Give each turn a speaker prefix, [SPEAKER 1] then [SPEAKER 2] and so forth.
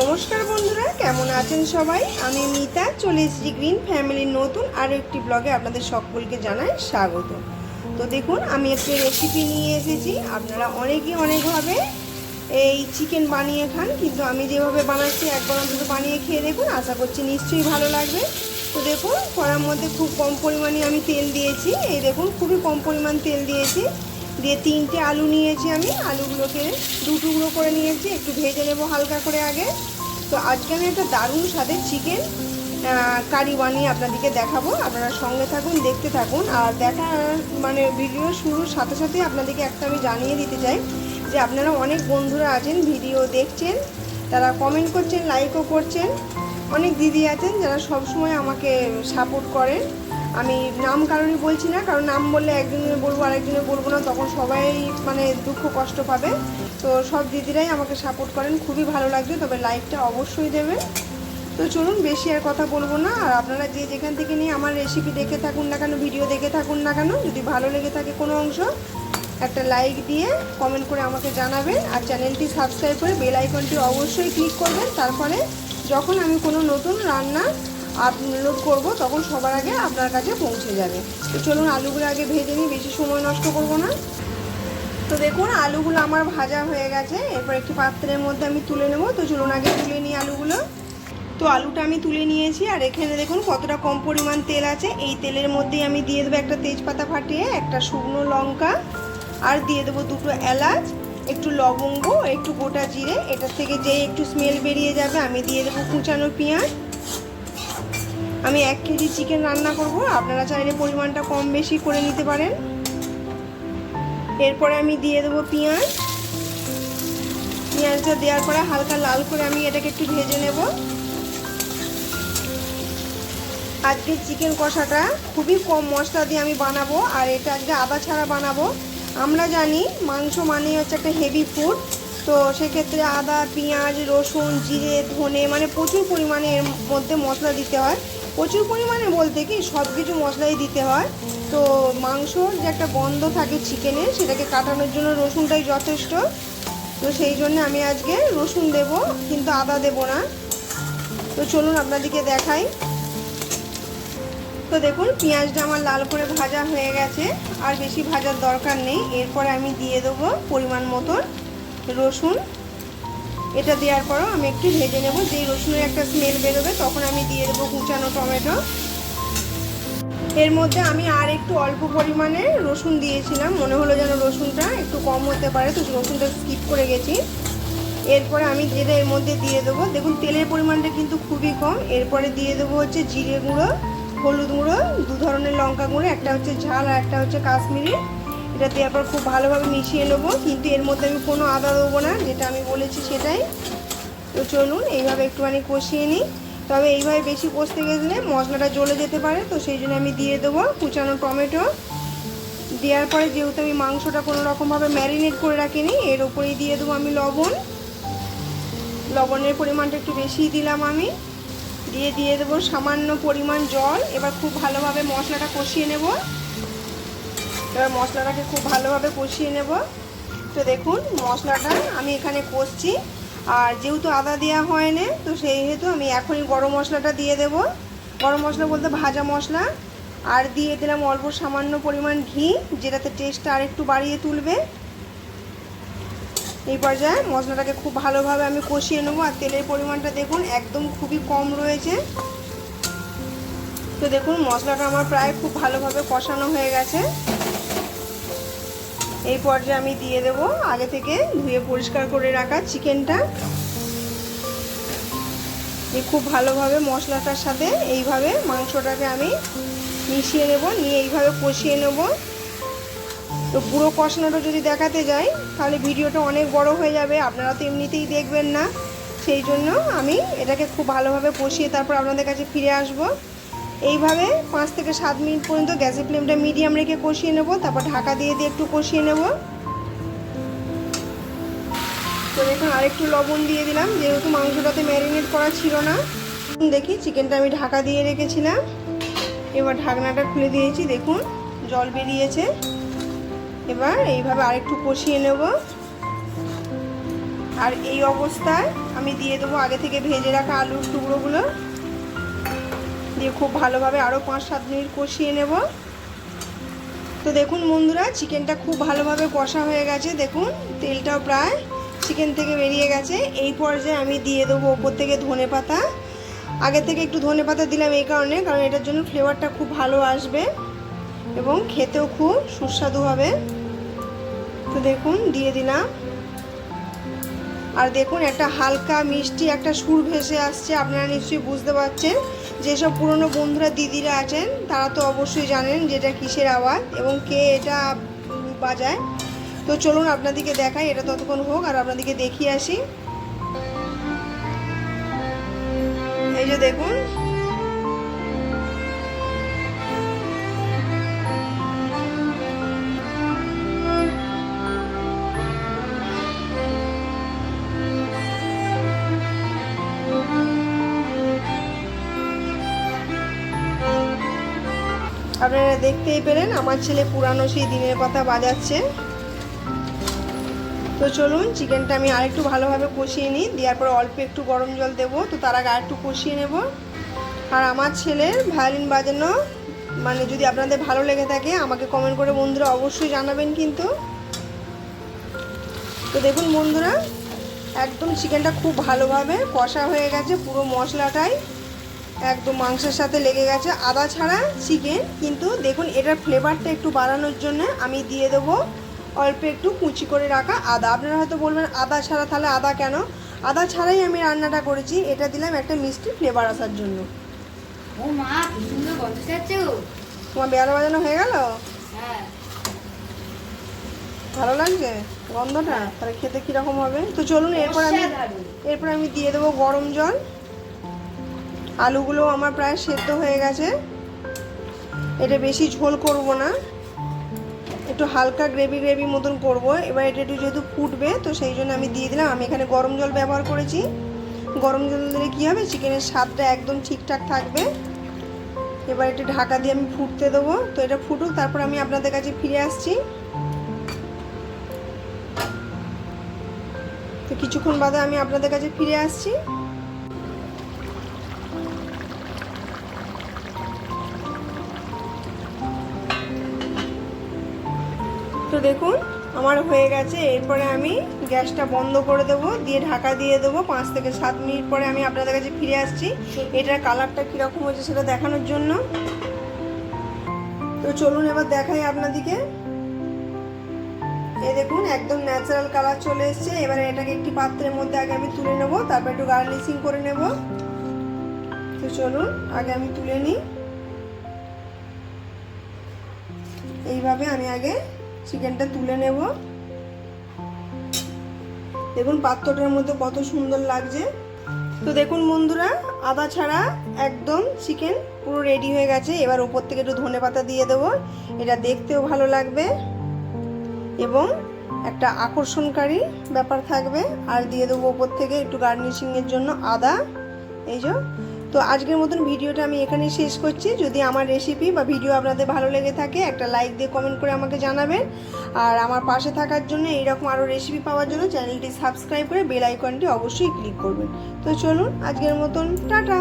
[SPEAKER 1] নমস্কার বন্ধুরা, কেমন আছেন সবাই? আমি মিতা, চলে এসেছি গ্রিন ফ্যামিলির নতুন আরও একটি ব্লগে আপনাদের সকলকে জানাই স্বাগত। তো দেখুন, আমি একটি রেসিপি নিয়ে এসেছি। আপনারা অনেকেই অনেকভাবে এই চিকেন বানিয়ে খান, কিন্তু আমি যেভাবে বানাচ্ছি, একবার অন্তত বানিয়ে খেয়ে দেখুন, আশা করছি নিশ্চয়ই ভালো লাগবে। তো দেখুন, কড়ার মধ্যে খুব কম পরিমাণে আমি তেল দিয়েছি। এই দেখুন, খুবই কম পরিমাণ তেল দিয়েছি। দিয়ে তিনটে আলু নিয়েছি আমি। আলুগুলোকে দু টুকরো করে নিয়েছি, একটু ভেজে নেব হালকা করে আগে। তো আজকে আমি একটা দারুণ স্বাদের চিকেন কারি বানিয়ে আপনাদেরকে দেখাবো। আপনারা সঙ্গে থাকুন, দেখতে থাকুন। আর দেখা মানে ভিডিও শুরুর সাথে সাথে আপনাদেরকে একটা আমি জানিয়ে দিতে চাই যে আপনারা অনেক বন্ধুরা আছেন ভিডিও দেখছেন, তারা কমেন্ট করছেন লাইকও করছেন। অনেক দিদি আছেন যারা সবসময় আমাকে সাপোর্ট করেন। আমি নাম কারণই বলছি না, কারণ নাম বললে একজনের বলব আরেকজনের বলব না, তখন সবাই মানে দুঃখ কষ্ট পাবে। তো সব দিদিরাই আমাকে সাপোর্ট করেন, খুবই ভালো লাগবে, তবে লাইকটা অবশ্যই দেবেন। তো চলুন, বেশি আর কথা বলব না। আর আপনারা যে যেখান থেকে নিয়ে আমার রেসিপি দেখে থাকুন না কেন ভিডিও দেখে থাকুন না কেন, যদি ভালো লেগে থাকে কোনো অংশ, একটা লাইক দিয়ে কমেন্ট করে আমাকে জানাবেন। আর চ্যানেলটি সাবস্ক্রাইব করে বেল আইকনটি অবশ্যই ক্লিক করবেন। তারপরে যখন আমি কোনো নতুন রান্না আপলোড করব, তখন সবার আগে আপনার কাছে পৌঁছে যাবে। তো চলুন আলুগুলো আগে ভেজে নিই, বেশি সময় নষ্ট করব না। তো দেখুন, আলুগুলো আমার ভাজা হয়ে গেছে। এরপর একটি পাত্রের মধ্যে আমি তুলে নেব। তো চলুন আগে তুলে নিই আলুগুলো। তো আলুটা আমি তুলে নিয়েছি, আর এখানে দেখুন কতটা কম পরিমাণ তেল আছে। এই তেলের মধ্যেই আমি দিয়ে দেবো একটা তেজপাতা ফাটিয়ে, একটা শুকনো লঙ্কা, আর দিয়ে দেবো দুটো এলাচ, একটু লবঙ্গ, একটু গোটা জিরে। এটার থেকে যেই একটু স্মেল বেরিয়ে যাবে, আমি দিয়ে দেবো কুচানো পেঁয়াজ। আমি এক কেজি চিকেন রান্না করব। আপনারা চাইলে পরিমাণটা কম বেশি করে নিতে পারেন। এরপরে আমি দিয়ে দেবো পেঁয়াজ। পেঁয়াজটা দেওয়ার পরে হালকা লাল করে আমি এটাকে একটু ভেজে নেব। আজকে চিকেন কষাটা খুবই কম মশলা দিয়ে আমি বানাবো, আর এটা আজকে আদা ছাড়া বানাবো। আমরা জানি মাংস মানেই হচ্ছে একটা হেভি ফুড তো সেক্ষেত্রে আদা, পেঁয়াজ, রসুন, জিরে, ধনে মানে প্রচুর পরিমাণে এর মধ্যে মশলা দিতে হয়। প্রচুর পরিমাণে বলতে কি সব কিছু মশলাই দিতে হয়। তো মাংসর যে একটা গন্ধ থাকে চিকেনের সেটাকে কাটানোর জন্য রসুনটাই যথেষ্ট। তো সেই জন্য আমি আজকে রসুন দেব, কিন্তু আদা দেব না। তো চলুন আপনাদেরকে দেখাই। তো দেখুন, পেঁয়াজটা আমার লাল করে ভাজা হয়ে গেছে, আর বেশি ভাজার দরকার নেই। এরপরে আমি দিয়ে দেবো পরিমাণ মতন রসুন। এটা দেওয়ার পরও আমি একটু ভেজে নেব। যেই রসুনের একটা স্মেল বেরোবে, তখন আমি দিয়ে দেবো কুচানো টমেটো। এর মধ্যে আমি আর একটু অল্প পরিমাণে রসুন দিয়েছিলাম। মনে হলো যেন রসুনটা একটু কম হতে পারে, তো রসুনটা স্কিপ করে গেছি। এরপরে আমি যেটা এর মধ্যে দিয়ে দেবো। দেখুন, তেলের পরিমাণটা কিন্তু খুবই কম। এরপরে দিয়ে দেবো হচ্ছে জিরে গুঁড়ো, হলুদ গুঁড়ো, দু ধরনের লঙ্কা গুঁড়ো, একটা হচ্ছে ঝাল আর একটা হচ্ছে কাশ্মীরি। এটা দেওয়ার পর খুব ভালোভাবে মিশিয়ে নেব, কিন্তু এর মধ্যে আমি কোনো আদা দেবো না, যেটা আমি বলেছি সেটাই। তো চলুন, এইভাবে একটুখানি কষিয়ে নিই। তবে এইভাবে বেশি কষতে গেলে মশলাটা জ্বলে যেতে পারে, তো সেই জন্য আমি দিয়ে দেবো কুচানো টমেটো। দেওয়ার পরে যেহেতু আমি মাংসটা কোনো রকমভাবে ম্যারিনেট করে রাখিনি, এর ওপরেই দিয়ে দেবো আমি লবণ। লবণের পরিমাণটা একটু বেশিই দিলাম আমি। দিয়ে দিয়ে দেবো সামান্য পরিমাণ জল। এবার খুব ভালোভাবে মশলাটা কষিয়ে নেব। এবার মশলাটাকে খুব ভালোভাবে কষিয়ে নেব। তো দেখুন, মশলাটা আমি এখানে কষছি। আর যেহেতু আদা দেওয়া হয় না তো সেই হেতু আমি এখনই গরম মশলাটা দিয়ে দেব। গরম মশলা বলতে ভাজা মশলা। আর দিয়ে দিলাম অল্প সামান্য পরিমাণ ঘি, যেটাতে টেস্টটা আর একটু বাড়িয়ে তুলবে। এই পর্যায়ে মশলাটাকে খুব ভালোভাবে আমি কষিয়ে নেব। আর তেলের পরিমাণটা দেখুন, একদম খুবই কম রয়েছে। তো দেখুন, মশলাটা আমার প্রায় খুব ভালোভাবে কষানো হয়ে গেছে। এই পর্যায়ে আমি দিয়ে দেব আগে থেকে ধুয়ে পরিষ্কার করে রাখা চিকেনটা। খুব ভালোভাবে মশলাটার সাথে এইভাবে মাংসটাকে আমি মিশিয়ে নেব, নিয়ে এইভাবে কষিয়ে নেব। তো পুরো কষানোটা যদি দেখাতে যাই, তাহলে ভিডিওটা অনেক বড় হয়ে যাবে, আপনারা তো এমনিতেই দেখবেন না। সেই জন্য আমি এটাকে খুব ভালোভাবে কষিয়ে তারপর আপনাদের কাছে ফিরে আসব। এইভাবে পাঁচ থেকে সাত মিনিট পর্যন্ত গ্যাসের ফ্লেমটা মিডিয়াম রেখে কষিয়ে নেব, তারপর ঢাকা দিয়ে দিয়ে একটু কষিয়ে নেব। তো দেখুন, আরেকটু লবণ দিয়ে দিলাম, যেহেতু মাংসটাতে ম্যারিনেট করা ছিল না। দেখি চিকেনটা আমি ঢাকা দিয়ে রেখেছিলাম। এবার ঢাকনাটা খুলে দিয়েছি, দেখুন, জল বেরিয়েছে। এবার এইভাবে আরেকটু কষিয়ে নেব। আর এই অবস্থায় আমি দিয়ে দেবো আগে থেকে ভেজে রাখা আলুর টুকরোগুলো। দিয়ে খুব ভালোভাবে আরও পাঁচ সাত মিনিট কষিয়ে নেব। তো দেখুন বন্ধুরা, চিকেনটা খুব ভালোভাবে কষা হয়ে গেছে। দেখুন, তেলটাও প্রায় চিকেন থেকে বেরিয়ে গেছে। এই পর্যায়ে আমি দিয়ে দেবো ওপর থেকে ধনে পাতা। আগে থেকে একটু ধনে পাতা দিলাম এই কারণে, কারণ এটার জন্য ফ্লেভারটা খুব ভালো আসবে এবং খেতেও খুব সুস্বাদু হবে। তো দেখুন, দিয়ে দিলাম। আর দেখুন, একটা হালকা মিষ্টি, একটা সুর ভেসে আসছে, আপনারা নিশ্চয়ই বুঝতে পারছেন। যেসব পুরনো বন্ধুরা, দিদিরা আছেন, তারা তো অবশ্যই জানেন যে এটা কিসের আওয়াজ এবং কে এটা বাজায়। তো চলুন আপনাদেরকে দেখাই, এটা ততক্ষণ হোক আর আপনাদেরকে দেখিয়ে আসি। এই যে দেখুন আপনারা দেখতেই পেলেন, আমার ছেলে পুরানো সেই দিনের কথা বাজাচ্ছে। তো চলুন, চিকেনটা আমি আরেকটু ভালোভাবে কষিয়ে নিই। দেওয়ার পর অল্প একটু গরম জল দেবো, তো তার আগে আরেকটু কষিয়ে নেব। আর আমার ছেলের ভায়োলিন বাজানো মানে যদি আপনাদের ভালো লেগে থাকে, আমাকে কমেন্ট করে বন্ধুরা অবশ্যই জানাবেন কিন্তু। তো দেখুন বন্ধুরা, একদম চিকেনটা খুব ভালোভাবে কষা হয়ে গেছে, পুরো মশলাটাই। একদম মাংসের সাথে লেগে গেছে। আদা ছাড়া চিকেন কিন্তু দেখুন এটার ফ্লেভারটা একটু বাড়ানোর জন্য আমি দিয়ে দেবো অল্প একটু কুচি করে রাখা আদা। আপনারা হয়তো বলবেন আদা ছাড়া তাহলে আদা কেন? আদা ছাড়াই আমি রান্নাটা করেছি। এটা দিলাম একটা মিষ্টি ফ্লেভার আসার জন্য।
[SPEAKER 2] ও মা সুন্দর গন্ধ ছাড়ছে
[SPEAKER 1] তোমার বেলা বাজানো হয়ে গেল?
[SPEAKER 2] হ্যাঁ।
[SPEAKER 1] ভালো লাগছে গন্ধটা? তাহলে খেতে কীরকম হবে? তো চলুন এরপর আমি। এরপর আমি দিয়ে দেবো গরম জল। আলুগুলো আমার প্রায় সেদ্ধ হয়ে গেছে। এটা বেশি ঝোল করব না। একটু হালকা গ্রেভি গ্রেভি মতন করব। এবার এটা একটু যেহেতু ফুটবে, তো সেই জন্য আমি দিয়ে দিলাম। আমি এখানে গরম জল ব্যবহার করেছি। গরম জল দিলে কী হবে? চিকেনের স্বাদটা একদম ঠিকঠাক থাকবে। এবার একটু ঢাকা দিয়ে আমি ফুটতে দেবো। তো এটা ফুটুক, তারপর আমি আপনাদের কাছে ফিরে আসছি। তো কিছুক্ষণ বাদে আমি আপনাদের কাছে ফিরে আসছি। তো দেখুন আমার হয়ে গেছে। এরপরে আমি গ্যাসটা বন্ধ করে দেবো দিয়ে ঢাকা দিয়ে দেবো। পাঁচ থেকে সাত মিনিট পরে আমি আপনাদের কাছে ফিরে আসছি। এটার কালারটা কীরকম হয়েছে সেটা দেখানোর জন্য। তো চলুন এবার দেখাই আপনাদিকে। এ দেখুন একদম ন্যাচারাল কালার চলে এসেছে। এবারে এটাকে একটি পাত্রের মধ্যে আগে আমি তুলে নেব তারপর একটু গার্নিশিং করে নেব। তো চলুন আগে আমি তুলে নিই। এইভাবে আমি আগে চিকেনটা তুলে নেব। দেখুন পাত্রটার মধ্যে কত সুন্দর লাগছে। তো দেখুন বন্ধুরা, আদা ছাড়া একদম চিকেন পুরো রেডি হয়ে গেছে। এবার ওপর থেকে একটু ধনে পাতা দিয়ে দেবো। এটা দেখতেও ভালো লাগবে। এবং একটা আকর্ষণকারী ব্যাপার থাকবে। আর দিয়ে দেবো ওপর থেকে একটু গার্নিশিংয়ের জন্য আদা। এই যে তো আজকের মতন ভিডিওটা আমি এখানেই শেষ করছি। যদি আমার রেসিপি বা ভিডিও আপনাদের ভালো লেগে থাকে, একটা লাইক দিয়ে কমেন্ট করে আমাকে জানাবেন। আর আমার পাশে থাকার জন্য এইরকম আরও রেসিপি পাওয়ার জন্য চ্যানেলটি সাবস্ক্রাইব করে বেল আইকনটি অবশ্যই ক্লিক করবেন। তো চলুন, আজকের মতন, টাটা!